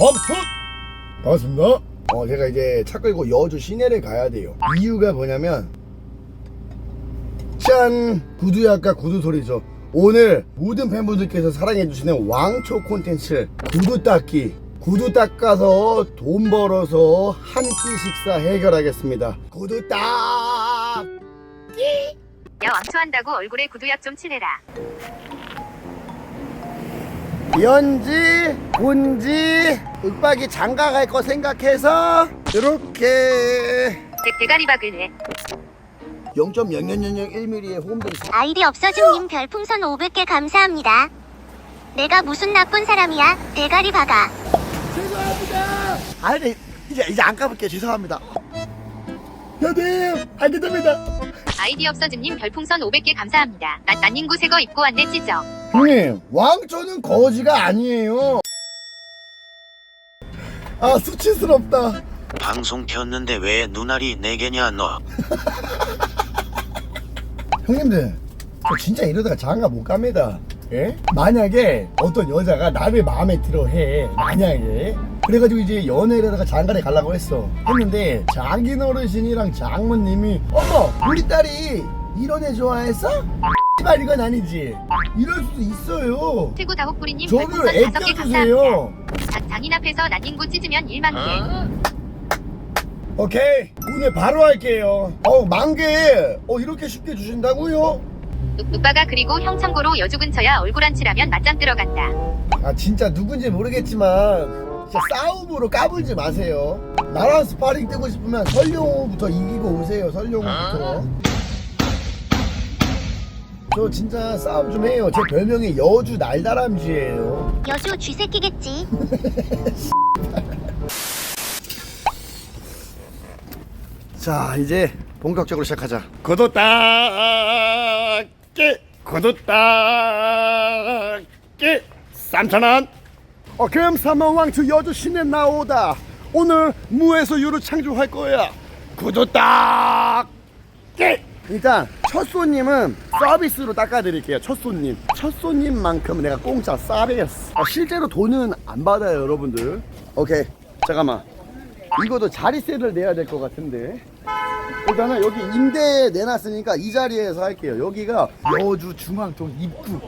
범수 반갑습니다. 어 제가 이제 차 끌고 여주 시내를 가야 돼요. 이유가 뭐냐면 짠! 구두약과 구두 소리죠 오늘 모든 팬분들께서 사랑해주시는 왕초 콘텐츠 구두 닦기 구두 닦아서 돈 벌어서 한 끼 식사 해결하겠습니다. 구두 닦기! 야 왕초한다고 얼굴에 구두약 좀 칠해라. 연지, 본지, 윽박이 장가 갈 거 생각해서 이렇게 대, 대가리 박을 해. 0.0001mm의 홈베이스 아이디 없어진님 별풍선 500개 감사합니다. 내가 무슨 나쁜 사람이야? 대가리 박아. 죄송합니다 아 이제 이제, 이제 안 까볼게요 죄송합니다 여님 알겠답니다 아이디 없어짐님 별풍선 500개 감사합니다. 난 난닝구 새거 입고 왔네 찢어. 형님 왕초는 거지가 아니에요. 아 수치스럽다. 방송 켰는데 왜 눈알이 네 개냐 너? 형님들 저 진짜 이러다가 장가 못 갑니다. 예? 만약에 어떤 여자가 나를 마음에 들어 해 만약에. 그래가지고 이제 연애를 하다가 장가를 가려고 했어. 했는데 장인 어르신이랑 장모님이 어머 우리 딸이 이런 애 좋아했어? 발 이건 아니지 이럴 수도 있어요 최고 다옥부리님 저를 별풍선 5개 감사합니다. 애껴주세요 자, 장인 앞에서 난닝구 찢으면 1만 개. 오케이 오늘 바로 할게요 어 만개 어 이렇게 쉽게 주신다고요? 욱박아 그리고 형 참고로 여주 근처야 얼굴 안 칠하면 맞짱 들어간다. 아 진짜 누군지 모르겠지만 진짜 싸움으로 까불지 마세요 나랑 스파링 뜨고 싶으면 설용호부터 이기고 오세요 설용호부터 저 진짜 싸움 좀 해요. 제 별명이 여주 날다람쥐예요. 여주 쥐새끼겠지. 자 이제 본격적으로 시작하자. 구독 닦기 구독 닦기 3천원. 어, 금삼원 왕초 여주 시내 나오다. 오늘 무에서 유를 창조할 거야. 구독 닦기. 일단 첫 손님은 서비스로 닦아드릴게요 첫 손님. 첫 손님만큼 내가 공짜 서비스 아, 실제로 돈은 안 받아요 여러분들. 오케이 잠깐만. 이것도 자리세를 내야 될 것 같은데. 일단은 여기 임대 내놨으니까 이 자리에서 할게요. 여기가 여주 중앙동 입구.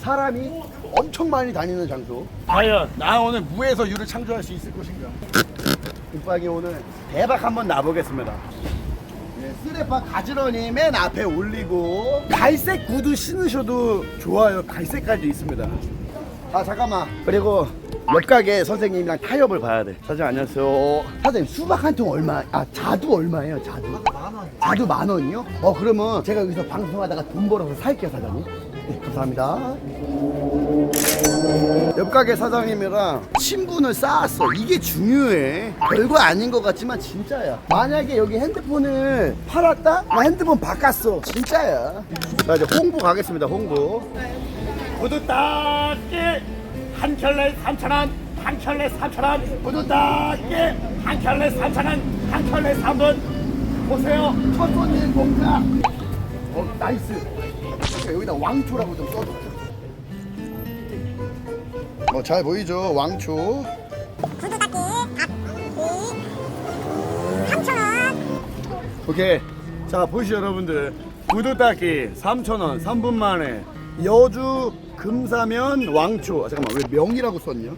사람이 엄청 많이 다니는 장소. 과연 나 오늘 무에서 유를 창조할 수 있을 것인가? 윽박이 오늘 대박 한번 나보겠습니다 네, 쓰레빠 가지런히 맨 앞에 올리고 갈색 구두 신으셔도 좋아요. 갈색까지 있습니다. 아 잠깐만. 그리고 옆 가게 선생님이랑 타협을 봐야 돼. 사장님 안녕하세요. 사장님 수박 한 통 얼마 아 자두 얼마예요 자두? 자두 만 원이요? 어 그러면 제가 여기서 방송하다가 돈 벌어서 살게요 사장님. 네 감사합니다 옆 가게 사장님이랑 친분을 쌓았어. 이게 중요해. 별거 아닌 것 같지만 진짜야. 만약에 여기 핸드폰을 팔았다? 나 핸드폰 바꿨어. 진짜야. 자 이제 홍보 가겠습니다 홍보. 구두 닦기. 한 켤레 3,000원 한 켤레 3,000원. 구두 닦기. 한 켤레 3,000원 한 켤레 3분. 보세요. 첫 손님 공짜 어 나이스. 오케이, 여기다 왕초라고 좀 써줘 어잘 보이죠? 왕초. 오케이. 자 보시죠 여러분들. 구두 닦기 3,000원 3분 만에. 여주 금사면 왕초. 아, 잠깐만 왜 명이라고 썼냐?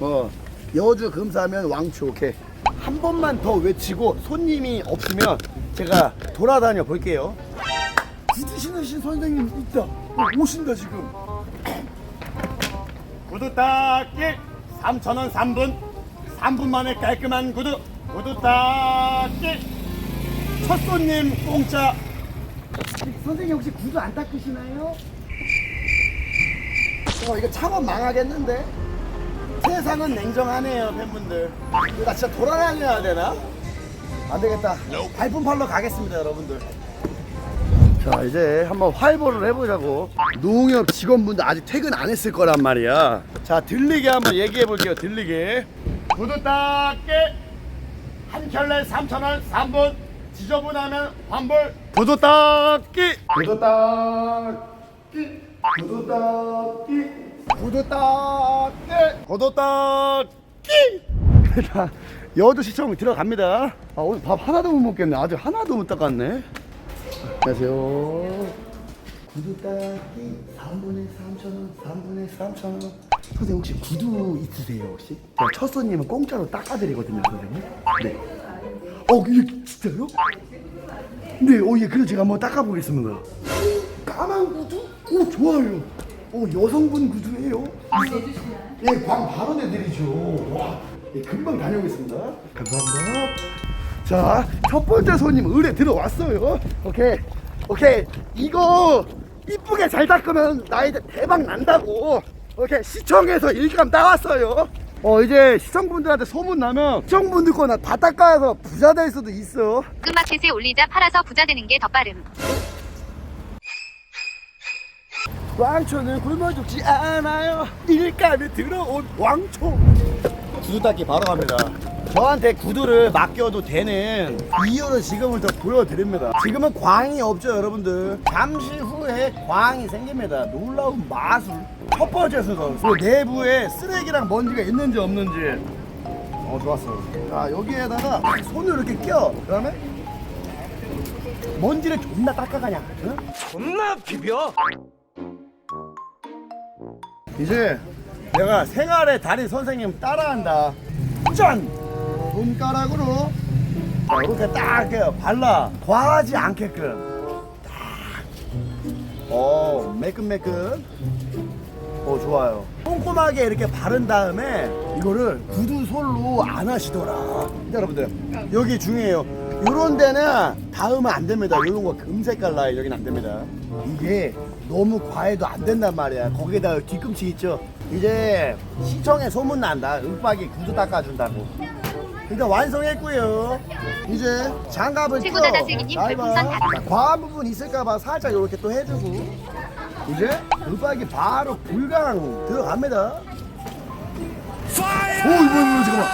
어 여주 금사면 왕초. 오케이. 한 번만 더 외치고 손님이 없으면 제가 돌아다녀 볼게요. 구두 신으신 선생님 있다. 어, 오신다 지금 구두 닦기 3,000원 3분 3분 만에 깔끔한 구두 구두 닦기 첫 손님 공짜 선생님 혹시 구두 안 닦으시나요? 어, 이거 창업 망하겠는데? 세상은 냉정하네요, 팬분들. 이거 나 진짜 돌아다녀야 되나? 안 되겠다. 발품 팔러 가겠습니다, 여러분들. 자, 이제 한번 활보를 해보자고. 농협 직원분들 아직 퇴근 안 했을 거란 말이야. 자, 들리게 한번 얘기해 볼게요, 들리게. 구두 닦기 한 켤레 3,000원 3분 지저분하면 환불 구두 닦기 구두 닦기 구두 닦기 구두 닦기 구두 닦기 일단 여주 시청 들어갑니다. 아 오늘 밥 하나도 못 먹겠네. 아직 하나도 못 닦았네. 안녕하세요. 구두 닦기 3분의 3,000원, 3분의 3,000원. 선생님 혹시 구두 있으세요 혹시? 저첫 손님은 공짜로 닦아드리거든요 선생님. 네. 어 이게 진짜요? 네, 어, 예, 그래서 제가 한번 닦아보겠습니다. 까만 구두? 오, 좋아요. 오, 여성분 구두예요. 예, 광 바로 내드리죠. 와, 예, 금방 다녀오겠습니다. 감사합니다. 자, 첫 번째 손님 의뢰 들어왔어요. 오케이, 오케이. 이거 이쁘게 잘 닦으면 나 이제 대박 난다고. 오케이, 시청에서 일감 따왔어요. 어, 이제 시청분들한테 소문 나면 시청분들 거나 다 닦아서 부자 될 수도 있어. 끝마켓에 올리자 팔아서 부자 되는 게 더 빠름. 왕초는 굶어 죽지 않아요. 일감에 들어온 왕초. 구두 닦기 바로 갑니다. 저한테 구두를 맡겨도 되는 이유를 지금부터 보여드립니다. 지금은 광이 없죠, 여러분들. 잠시 후에 광이 생깁니다. 놀라운 마술. 첫 번째 순서. 그 내부에 쓰레기랑 먼지가 있는지 없는지. 어, 좋았어. 자, 여기에다가 딱 손을 이렇게 껴. 그 다음에 먼지를 존나 닦아 그냥. 응? 존나 비벼 이제 내가 생활의 달인 선생님 따라한다. 짠! 손가락으로 자, 이렇게 딱 발라. 과하지 않게끔. 딱. 어, 매끈매끈. 어, 좋아요. 꼼꼼하게 이렇게 바른 다음에 이거를 구두 솔로 안 하시더라. 여러분들, 여기 중요해요. 이런 데는 닿으면 안 됩니다. 이런 거 금색깔 라인 여기는 안 됩니다. 이게 너무 과해도 안 된단 말이야. 거기에다 뒤꿈치 있죠. 이제 시청에 소문 난다. 윽박이 구두 닦아준다고. 일단 완성했고요. 이제 장갑을 최고 껴. 다다슬기님 잘 봐. 별풍선 다- 자, 과한 부분 있을까봐 살짝 이렇게 또 해주고. 이제 윽박이 바로 불강 들어갑니다. 오 이거 이거 잠깐만.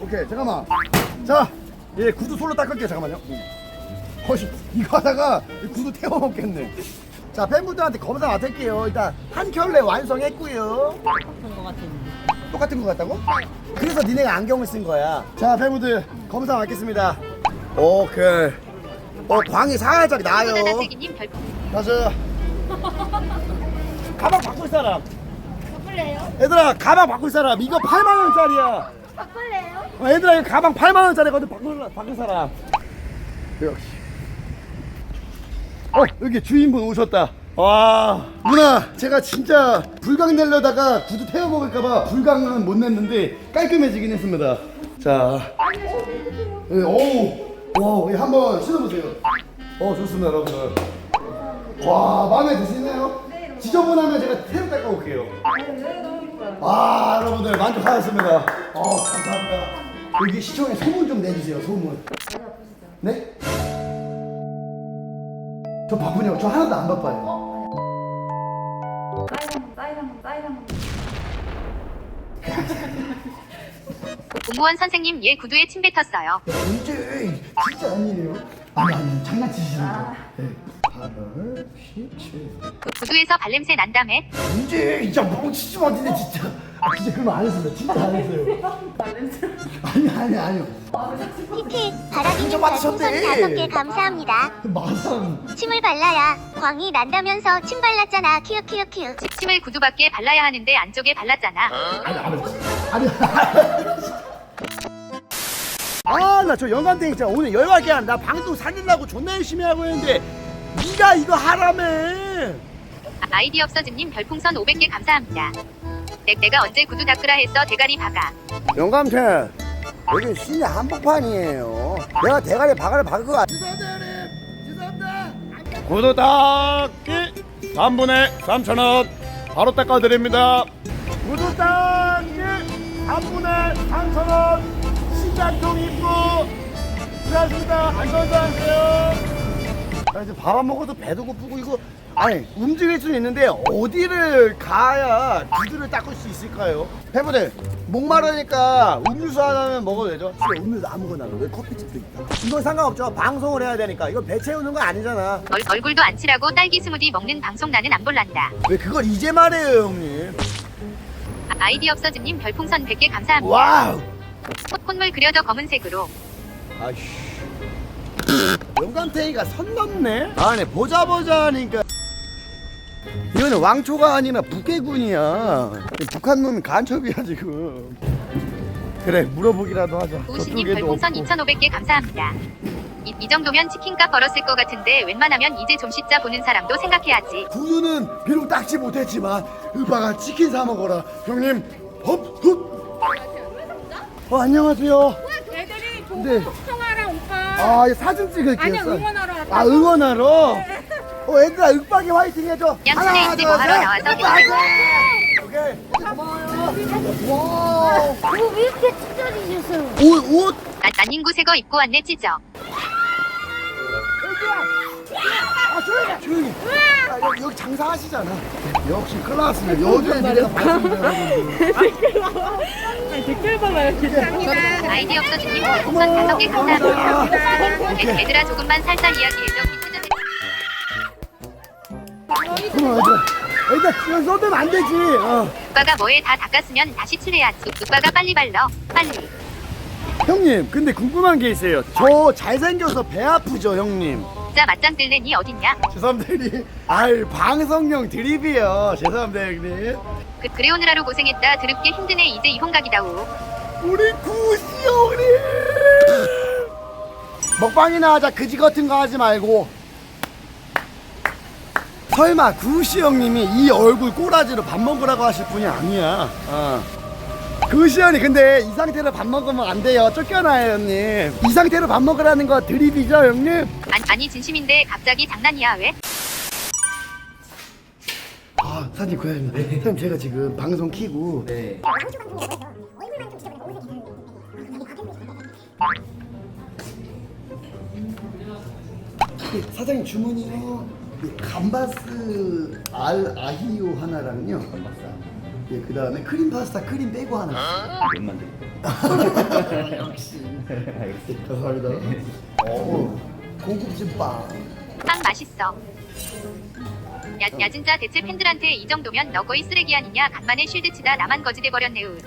오케이 잠깐만. 자, 예 구두 솔로 닦을게요 잠깐만요. 허시 이거 하다가 이 구두 태워 먹겠네. 자 팬분들한테 검사 맡을게요. 일단 한 켤레 완성했고요. 같은. 똑같은 거 같다고? 그래서 니네가 안경을 쓴 거야. 자 팬분들 검사 맡겠습니다. 오케이. 어 광이 살짝 나요. 별풍. 가자. 가방 바꿀 사람. 바꿀래요? 얘들아 가방 바꿀 사람. 이거 8만 원짜리야. 바꿀래요? 어, 얘들아 이거 가방 8만 원짜리거든. 바꿀 바꿀 사람. 역시. 어 여기 주인분 오셨다. 와 누나 제가 진짜 불강 내려다가 구두 태워 먹을까봐 불강은 못 냈는데 깔끔해지긴 했습니다. 자. 네, 어우, 와, 예, 한번 신어보세요. 어, 좋습니다, 여러분들. 와, 마음에 드시나요? 지저분하면 제가 새로 닦아올게요. 아, 여러분들 만족하셨습니다. 어, 감사합니다. 여기 시청에 소문 좀 내주세요, 소문. 네? 저 바쁘냐고? 저 하나도 안 바빠요. 한번 공무원 선생님 얘 구두에 침 뱉었어요. 야, 언제? 진짜 아니에요. 아니, 아니, 장난치시는 거. 네. 8월 17일. 구- 구두에서 발냄새 난다며. 언제 진짜 멍치지 마 진짜 진짜 아 진짜 그런 거안 했습니다 진짜 안 했어요 아니 아니 아니요 히히 바라기님 별풍선. 다섯 개 감사합니다. 마상 침을 발라야 광이 난다면서 침 발랐잖아. 키읔 키읔 키읔. 치- 침을 구두 밖에 발라야 하는데 안쪽에 발랐잖아. 아니 아니 아니 아 나 저 영감탱이 진짜 오늘 열받게 한나 방송 살리려고 존나 열심히 하고 있는데 네가 이거 하라며. 아- 아이디 없어짐님 별풍선 500개 감사합니다. 내, 내가 언제 구두 닦으라 했어 대가리 박아. 영감탱 여긴 신의 한복판이에요. 내가 대가리 박아를 박을 거 같아. 구두 닦기 3분의 3천원. 바로 닦아드립니다. 구두 닦기 3분의 3천원. 시장통 입구 수고하셨습니다. 안전도 하세요 아, 이제 밥 안 먹어도 배도 고프고 이거 아니 움직일 수는 있는데 어디를 가야 구두를 닦을 수 있을까요? 팬분들 목마르니까 음료수 하나는 먹어도 되죠? 음료수 아무거나 왜 커피집도 있다 이건 상관없죠 방송을 해야 되니까 이거 배 채우는 거 아니잖아 얼, 얼굴도 안 칠하고 딸기 스무디 먹는 방송 나는 안 볼란다. 왜 그걸 이제 말해요 형님 아- 아이디 없어짐님 별풍선 100개 감사합니다. 와우 콧- 콧물 그려져 검은색으로 아이씨. 영감탱이가 선 넘네? 아니 보자 보자 하니까 이거는 왕초가 아니라 북해군이야 북한 놈이 간첩이야 지금 그래 물어보기라도 하자 우신님 별풍선 없고. 2,500개 감사합니다. 이, 이 정도면 치킨값 벌었을 것 같은데 웬만하면 이제 좀 씻자 보는 사람도 생각해야지. 구두는 비록 닦지 못했지만 오빠가 치킨 사 먹어라 형님 헙어 안녕하세요 애들이 네. 오빠 아 이거 사진 찍을게요 아니야 사- 응원하러 왔다 아 응원하러? 어 얘들아 윽박이 화이팅 해줘 이제 뭐하러 나와서 화이팅 오케이. 고마워요. 와우 왜 이렇게 찢어지셨어요? 옷 옷. 난, 난 인구 새거 입고 왔네 찢어. 아. 조용히 해, 조용히 아, 여기, 여기 장사하시잖아. 역시 클라스네 요즘 내가 봤습니다 댓글 봐봐요 감사합니다. 아이디 없어지님 별풍선 5개 감사합니다. 고마워 오케이. 애- 애들아 조금만 살살 이야기해줘. 비트전 고마워 얘들아 일단 이거 쏟으면 안 되지. 어. 오빠가 뭐에 다 닦았으면 다시 칠해야지. 오빠가 빨리 발러. 빨리. 형님 근데 궁금한 게 있어요. 저 잘생겨서 배 아프죠 형님 진짜 맞짱 뜰래니 어딨냐? 죄송합니다 형님 아이 방송용 드립이요 죄송합니다 형님 그, 그래 오느라로 고생했다. 드럽게 힘드네. 이제 이혼각이다우. 우리 구시 형님 먹방이나 하자 그지 같은 거 하지 말고 설마 구시 형님이 이 얼굴 꼬라지로 밥 먹으라고 하실 분이 아니야 어. 형님 근데 이 상태로 밥 먹으면 안 돼요 쫓겨나요 형님 이 상태로 밥 먹으라는 거 드립이죠 형님 아니, 아니 진심인데 갑자기 장난이야 왜? 아 사장님 고맙습니다 사장님 제가 지금 방송 키고 네, 사장님 주문이요. 네, 감바스 알 아히오 하나랑요. 감바스. 예, 그 다음에 크림 파스타 크림 빼고 하나. 몇만 드릴게요. 역시. 감사합니다. 어, 고급진 빵. 빵 맛있어. 야, 야 진짜 대체 팬들한테 이 정도면 너 거의 쓰레기 아니냐? 간만에 쉴드 치다 나만 거지 돼버렸네. 으.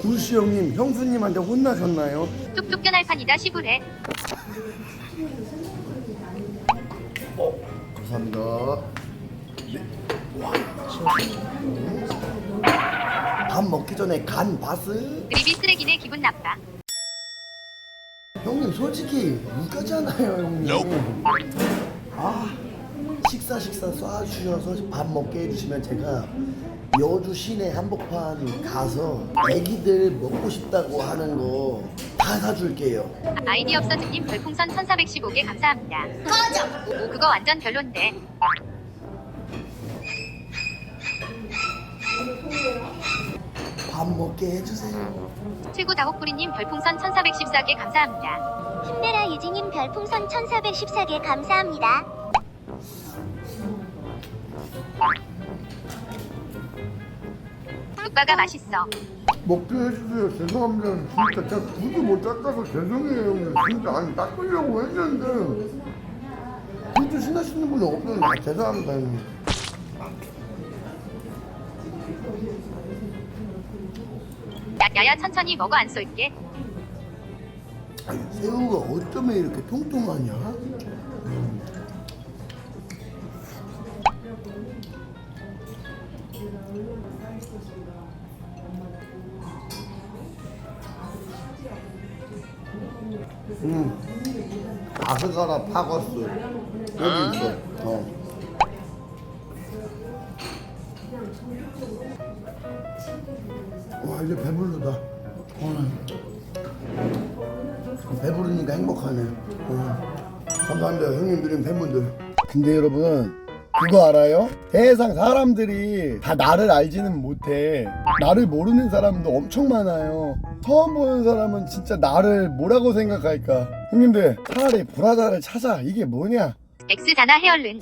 구시 형님, 형수님한테 혼나셨나요? 뚝 쫓겨날 판이다 시부해. 감사합니다. 네. 와. 밥 먹기 전에 간 바스? 드립이 쓰레기네 기분 나빠. 형님 솔직히 이거잖아요 형님 아 식사 식사 쏴주셔서 밥 먹게 해주시면 제가 여주 시내 한복판 가서 애기들 먹고 싶다고 하는 거 다 사줄게요 아이디 없어진님 별풍선 1415개 감사합니다. 꺼져! 오, 그거 완전 별론데. 밥 먹게 해주세요 최고 다호꾸리님 별풍선 1414개 감사합니다. 힘내라 유진님 별풍선 1414개 감사합니다. 오빠가 맛있어. 먹게 해주세요. 죄송합니다. 진짜 제가 구두 못 닦아서 죄송해요. 진짜 아니 닦으려고 했는데 구두 신으시는 분이 없는데 아, 죄송합니다. 형님. 야, 야야 천천히 먹어 안 쏠게. 아니 새우가 어쩌면 이렇게 통통하냐? 음. 아스가라 파거스 여기 있어. 어. 감사합니다, 형님들인 팬분들. 근데 여러분, 그거 알아요? 세상 사람들이 다 나를 알지는 못해. 나를 모르는 사람도 엄청 많아요. 처음 보는 사람은 진짜 나를 뭐라고 생각할까? 형님들, 차라리 브라자를 찾아. 이게 뭐냐? X잖아 헤얼른.